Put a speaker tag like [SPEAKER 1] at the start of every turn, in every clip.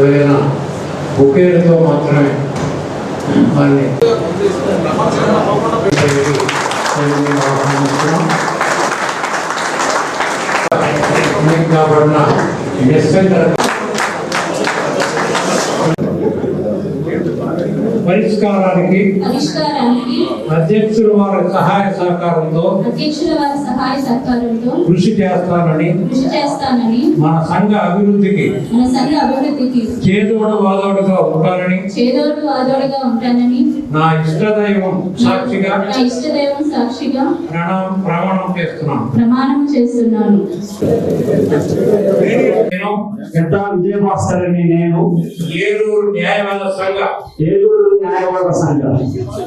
[SPEAKER 1] ఎవరైనా బుకేలతో మాత్రమే వారిని మేము పరిష్కారానికి
[SPEAKER 2] పరిష్కారానికి
[SPEAKER 1] అధ్యక్షుడు వారి సహాయ సహకారంతో
[SPEAKER 2] అధ్యక్షుల వారి సహాయ సహకారంతో
[SPEAKER 1] కృషి చేస్తానని
[SPEAKER 2] కృషి చేస్తానని
[SPEAKER 1] మన సంఘ అభివృద్ధికి
[SPEAKER 2] మన సంఘ అభివృద్ధికి
[SPEAKER 1] చేదోడు వాదోడుగా ఉంటానని
[SPEAKER 2] చేదోడు వాదోడుగా ఉంటానని
[SPEAKER 1] నా ఇష్టదైవం సాక్షిగా
[SPEAKER 2] నా ఇష్టదైవం సాక్షిగా
[SPEAKER 1] ప్రణామం ప్రమాణం చేస్తున్నాను.
[SPEAKER 2] ప్రమాణం చేస్తున్నాను.
[SPEAKER 1] నేను
[SPEAKER 3] గడ్డ విజయభాస్కర్ నేను
[SPEAKER 1] ఏలూరు న్యాయవాద సంఘ
[SPEAKER 3] ఏలూరు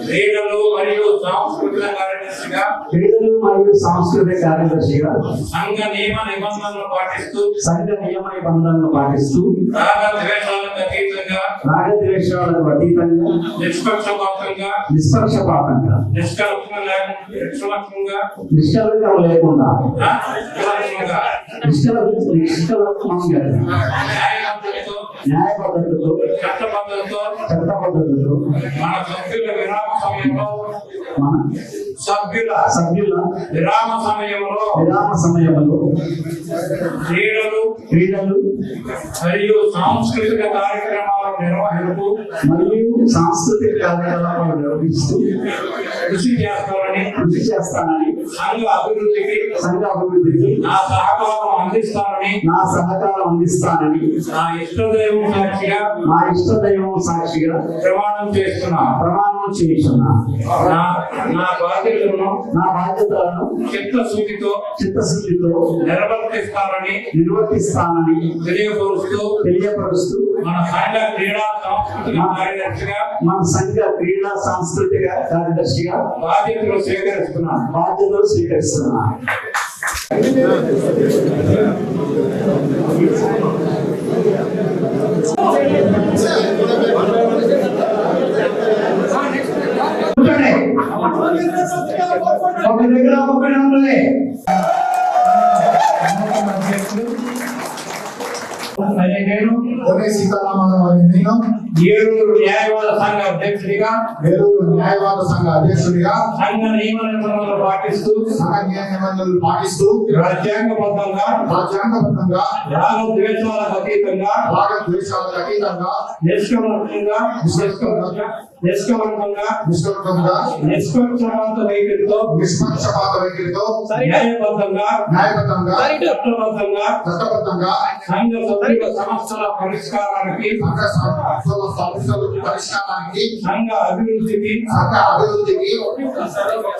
[SPEAKER 1] క్రీడలు మరియు సాంస్కృతిక కార్యదర్శిగా
[SPEAKER 3] క్రీడలు మరియు సాంస్కృతిక కార్యదర్శిగా
[SPEAKER 1] సంఘ నియమ నిబంధనలు పాటిస్తూ
[SPEAKER 3] సంఘ నియమ నిబంధనలు పాటిస్తూ
[SPEAKER 1] రాగ ద్వేషాలకు అతీతంగా
[SPEAKER 3] రాగద్వేషాలకు అతీతంగా
[SPEAKER 1] నిష్పక్షపాతంగా
[SPEAKER 3] నిష్పక్షపాతంగా
[SPEAKER 1] నిష్కలక్షంగా నిష్కలక్షంగా
[SPEAKER 3] నిష్కలంకం లేకుండా
[SPEAKER 1] నిష్కలక్షంగా
[SPEAKER 3] న్యాయ పద్ధతితో
[SPEAKER 1] చట్టబద్ధతతో
[SPEAKER 3] చట్ట పద్ధతితో
[SPEAKER 1] మన సభ్యుల విరామ
[SPEAKER 3] మన
[SPEAKER 1] సభ్యుల
[SPEAKER 3] సభ్యుల
[SPEAKER 1] విరామ సమయంలో
[SPEAKER 3] విరామ సమయంలో
[SPEAKER 1] క్రీడలు
[SPEAKER 3] క్రీడలు
[SPEAKER 1] మరియు సాంస్కృతిక కార్యక్రమాల నిర్వహణకు
[SPEAKER 3] మరియు సాంస్కృతిక కార్యకలాపాలు నిర్వహిస్తూ
[SPEAKER 1] కృషి చేస్తారని
[SPEAKER 3] కృషి చేస్తానని
[SPEAKER 1] సంఘ అభివృద్ధికి
[SPEAKER 3] సంఘ అభివృద్ధికి
[SPEAKER 1] నా సహకారం అందిస్తారని
[SPEAKER 3] నా సహకారం అందిస్తానని
[SPEAKER 1] నా ఇష్టదైవం సాక్షిగా
[SPEAKER 3] నా ఇష్టదైవం సాక్షిగా
[SPEAKER 1] ప్రమాణం చేస్తున్నాను.
[SPEAKER 3] ప్రమాణం చేస్తున్నా
[SPEAKER 1] నా నా బాధ్యతలను
[SPEAKER 3] నా బాధ్యతలను
[SPEAKER 1] చిత్తశుద్ధితో
[SPEAKER 3] చిత్తశుద్ధితో
[SPEAKER 1] నిర్వర్తిస్తారని
[SPEAKER 3] నిర్వర్తిస్తానని
[SPEAKER 1] తెలియపరుస్తూ
[SPEAKER 3] తెలియపరుస్తూ
[SPEAKER 1] మన సంఘ క్రీడా సాంస్కృతిక కార్యదర్శిగా
[SPEAKER 3] మన సంఘ క్రీడా సాంస్కృతిక కార్యదర్శిగా
[SPEAKER 1] బాధ్యతలు స్వీకరిస్తున్నాను.
[SPEAKER 3] బాధ్యతలు స్వీకరిస్తున్నా
[SPEAKER 1] ఒక నేను
[SPEAKER 4] సీతారామరావు నేను
[SPEAKER 1] ఏలూరు న్యాయవాద సంఘ అధ్యక్షుడిగా
[SPEAKER 4] ఏలూరు న్యాయవాద సంఘ అధ్యక్షుడిగా.
[SPEAKER 1] సంఘ నియమ నిబంధనలు పాటిస్తూ
[SPEAKER 4] నిబంధనలు పాటిస్తూ
[SPEAKER 1] రాజ్యాంగబద్ధంగా
[SPEAKER 4] రాజ్యాంగబద్ధంగా
[SPEAKER 1] రాగ ద్వేషాలకు అతీతంగా
[SPEAKER 4] రాగ ద్వేషాలకు అతీతంగా
[SPEAKER 1] నిష్కమంతంగా నిష్కమంతంగా నిష్కమంతంగా
[SPEAKER 4] నిష్కృతంగా
[SPEAKER 1] నిష్పక్షపాత వైఖరితో
[SPEAKER 4] నిష్పక్షపాత వైఖరితో
[SPEAKER 1] న్యాయబద్ధంగా
[SPEAKER 4] న్యాయబద్ధంగా
[SPEAKER 1] చట్టబద్ధంగా
[SPEAKER 4] చట్టబద్ధంగా
[SPEAKER 1] సంఘ సభ్యుల సమస్యల పరిష్కారానికి
[SPEAKER 4] సంఘ సంస్థల సమస్యల పరిష్కారానికి
[SPEAKER 1] సంఘ అభివృద్ధికి
[SPEAKER 4] సంఘ అభివృద్ధికి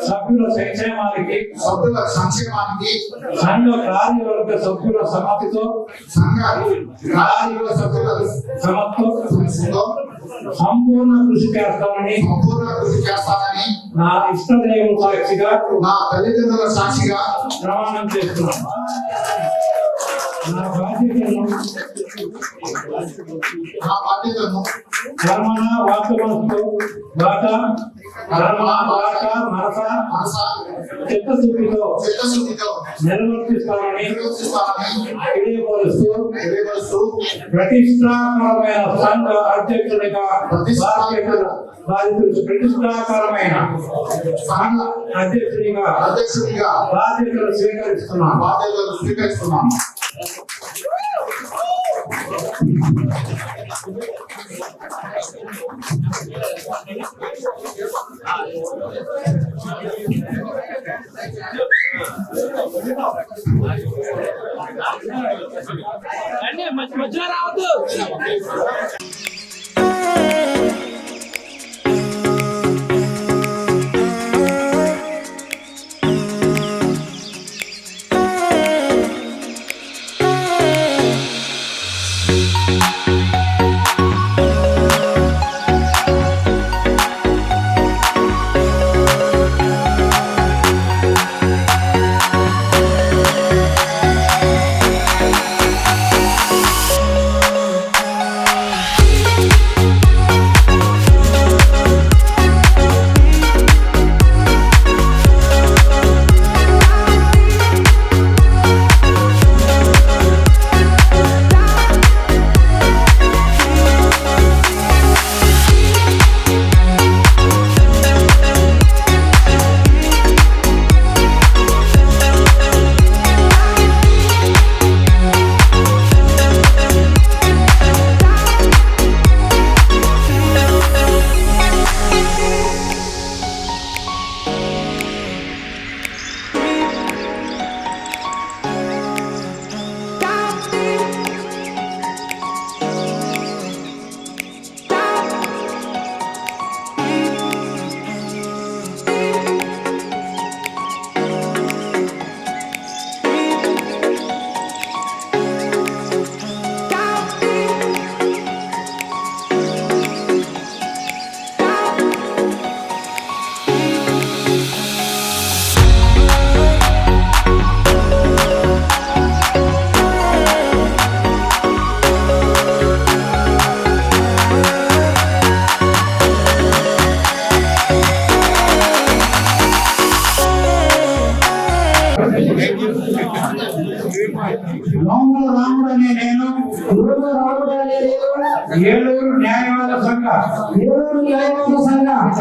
[SPEAKER 1] సభ్యుల సంక్షేమానికి
[SPEAKER 4] సభ్యుల సంక్షేమానికి
[SPEAKER 1] సంఘ కార్యవర్గ సభ్యుల సమ్మతితో
[SPEAKER 4] సంఘ కార్యవర్గ సభ్యుల
[SPEAKER 1] సమతో
[SPEAKER 4] సమస్యతో
[SPEAKER 1] సంపూర్ణ కృషి చేస్తానని
[SPEAKER 4] సంపూర్ణ కృషి చేస్తానని
[SPEAKER 1] నా ఇష్టదైవం సాక్షిగా
[SPEAKER 4] నా తల్లిదండ్రుల సాక్షిగా
[SPEAKER 1] ప్రమాణం చేస్తున్నాను. నా బాధ్యతను కర్మణ వాస్తవంతో బాట కర్మ బాట మనస
[SPEAKER 4] మనస
[SPEAKER 1] చిత్తశుద్ధితో
[SPEAKER 4] చిత్తశుద్ధితో
[SPEAKER 1] నిర్వర్తిస్తానని
[SPEAKER 4] నిర్వర్తిస్తానని
[SPEAKER 1] తెలియపరుస్తూ
[SPEAKER 4] తెలియపరుస్తూ
[SPEAKER 1] ప్రతిష్టాకరమైన సంఘ బాధ్యతలు బాధ్యతలు ప్రతిష్టాకరమైన సంఘ అధ్యక్షుడిగా
[SPEAKER 4] అధ్యక్షుడిగా
[SPEAKER 1] బాధ్యతలు స్వీకరిస్తున్నాను
[SPEAKER 4] బాధ్యతలు స్వీకరిస్తున్నాను
[SPEAKER 5] అంటే మధ్య మధ్యలో రావద్దు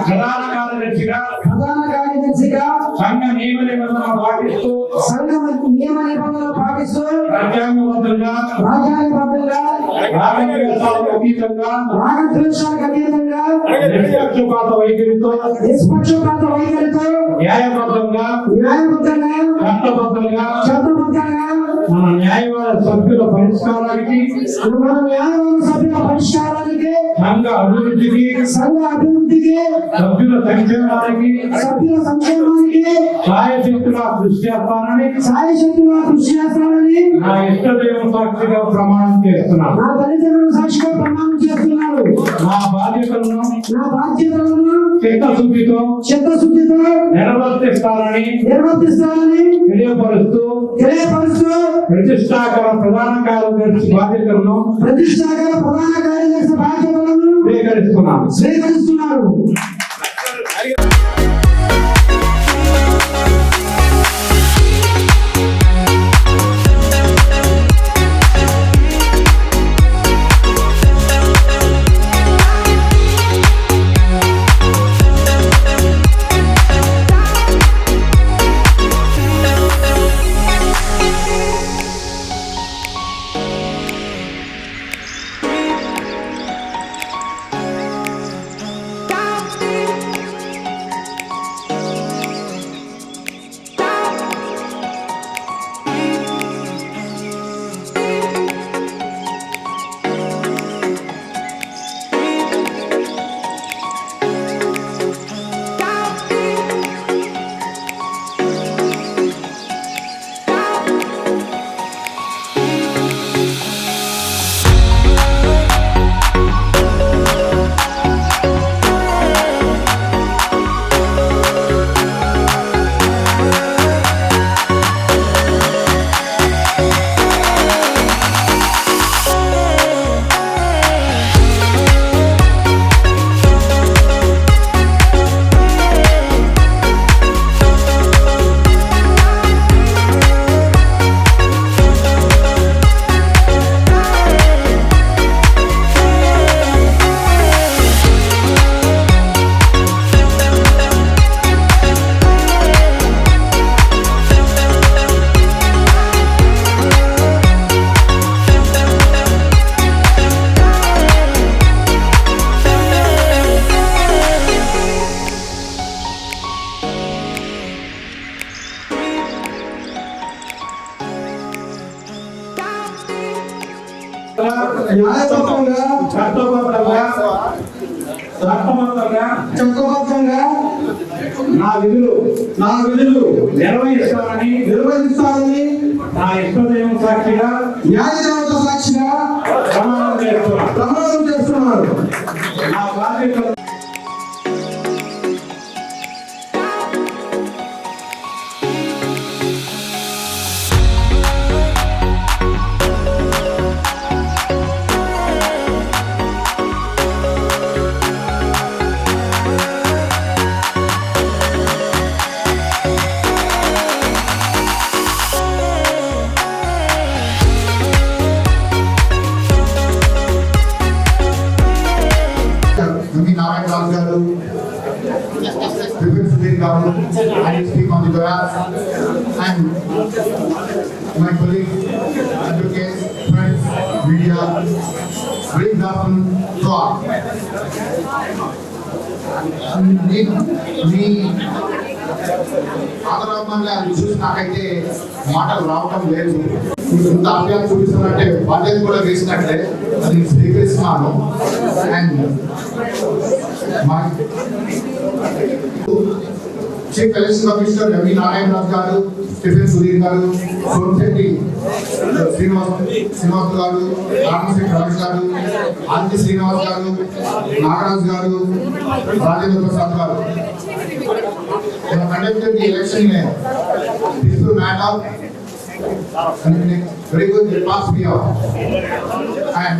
[SPEAKER 1] ప్రధాన కార్యదర్శిగా
[SPEAKER 6] ప్రధాన కార్యదర్శిగా
[SPEAKER 1] సంఘ నియమ నిబంధనలు పాటిస్తూ
[SPEAKER 6] సంఘ నియమ నిబంధనలు పాటిస్తూ
[SPEAKER 1] రాజ్యాంగబద్ధంగా
[SPEAKER 6] రాజ్యాంగబద్ధంగా
[SPEAKER 1] రాగద్వేషాలకు అతీతంగా
[SPEAKER 6] రాగద్వేషాలకు అతీతంగా
[SPEAKER 1] నిష్పక్షపాత వైఖరితో
[SPEAKER 6] నిష్పక్షపాత వైఖరితో
[SPEAKER 1] న్యాయబద్ధంగా
[SPEAKER 6] న్యాయబద్ధంగా
[SPEAKER 1] చట్టబద్ధంగా
[SPEAKER 6] చట్టబద్ధంగా
[SPEAKER 1] మన న్యాయవాద సభ్యుల పరిష్కారానికి
[SPEAKER 6] మన న్యాయవాద సభ్యుల పరిష్కారానికి
[SPEAKER 1] సంఘ అభివృద్ధికి
[SPEAKER 6] సంఘ అభివృద్ధికి
[SPEAKER 1] సభ్యుల సంక్షేమానికి
[SPEAKER 6] సభ్యుల సంక్షేమానికి
[SPEAKER 1] సాయశక్తులా కృషి చేస్తానని
[SPEAKER 6] సాయశక్తిగా కృషి చేస్తానని
[SPEAKER 1] నా ఇష్టదైవం సాక్షిగా ప్రమాణం చేస్తున్నాను.
[SPEAKER 6] నా తల్లిదండ్రులు సాక్షిగా ప్రమాణం చేస్తున్నారు
[SPEAKER 1] నా బాధ్యతలను
[SPEAKER 6] నా బాధ్యతలను
[SPEAKER 1] చిత్తశుద్ధితో
[SPEAKER 6] చిత్తశుద్ధితో
[SPEAKER 1] నిర్వర్తిస్తానని
[SPEAKER 6] నిర్వర్తిస్తానని
[SPEAKER 1] తెలియపరుస్తూ
[SPEAKER 6] తెలియపరుస్తూ
[SPEAKER 1] ప్రతిష్టాకర ప్రధాన కార్యదర్శి బాధ్యతలను
[SPEAKER 6] ప్రతిష్టాగల ప్రధాన కార్యదర్శి బాధ్యతలను
[SPEAKER 1] స్వీకరిస్తున్నాను.
[SPEAKER 6] స్వీకరిస్తున్నారు. న్యాయబద్ధంగా
[SPEAKER 1] చట్టబద్ధంగా చట్టబద్ధంగా
[SPEAKER 6] చట్టబద్ధంగా
[SPEAKER 1] నా విధులు
[SPEAKER 6] నా విధులు
[SPEAKER 1] నిర్వహిస్తానని
[SPEAKER 6] నిర్వహిస్తానని
[SPEAKER 1] నా ఇష్టదైవం సాక్షిగా
[SPEAKER 6] న్యాయదేవత సాక్షిగా
[SPEAKER 1] ప్రమాణం చేస్తున్నాను
[SPEAKER 6] ప్రమాణం చేస్తున్నారు.
[SPEAKER 1] నా బాధ్యతలు
[SPEAKER 4] I speak on the behalf and my colleagues, advocates, friends, media, very good afternoon to all. మీ మీ ఆదరాభిమానులు అది చూసి నాకైతే మాటలు రావటం లేదు మీకు ఇంత అభ్యాసం చూపిస్తున్నట్టే బాధ్యత కూడా వేసినట్లే అది నేను స్వీకరిస్తున్నాను అండ్ మా Chief election commissioner Ravi Narayanaraju garu Stephen Sudheer గారు సోమశెట్టి శ్రీనివాస్ శ్రీనివాస్ గారు రామశెట్టి రమేష్ గారు ఆదిత్య శ్రీనివాస్ గారు నాగరాజు గారు రాజేంద్ర ప్రసాద్ గారు conducted the election in a peaceful manner And very good, they passed me out. And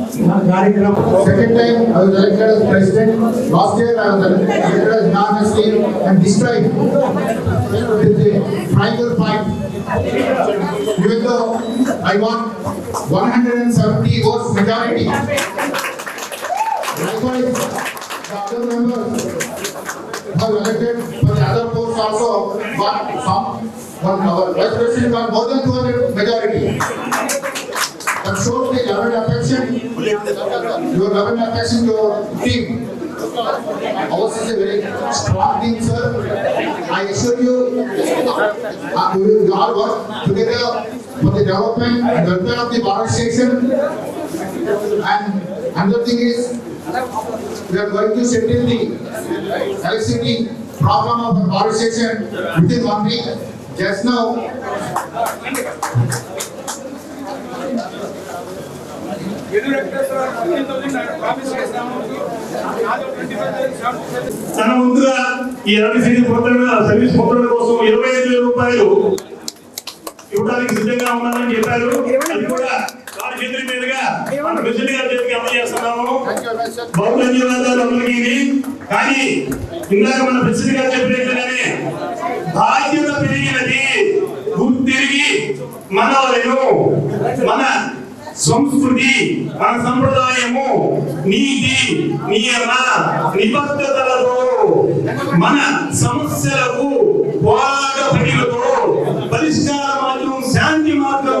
[SPEAKER 1] कार्यक्रम
[SPEAKER 4] second time I was elected as president last year I was elected as non esteem and this time it is a tribal fight even though I won 170 votes majority likewise the other members have elected for the other posts also got some one our vice president got more than 200 majority your love and affection to your team. Ours is a very strong team, sir. I assure you, uh, we will all work together for the development and welfare of the water station. And another thing is, we are going to settle the electricity problem of the water station within one week. Just now,
[SPEAKER 7] తన ముందుగా ఈ electricity పొందడం service పొందడం కోసం ఇరవై ఐదు వేల రూపాయలు ఇవ్వడానికి సిద్ధంగా ఉన్నామని చెప్పారు అది కూడా వారి చేతుల మీదుగా ప్రెసిడెంట్ గారి చేతికి
[SPEAKER 4] you, sir.
[SPEAKER 7] బహు ధన్యవాదాలు అందరికీ. కానీ ఇందాక మన ప్రెసిడెంట్ గారు చెప్పినట్లుగానే బాధ్యత పెరిగినది గుర్తిరిగి మనవలను మన సంస్కృతి మన సంప్రదాయము నీతి నియమ నిబద్ధతలతో మన సమస్యలకు పోరాట పనిలతో పరిష్కార మార్గం శాంతి మార్గం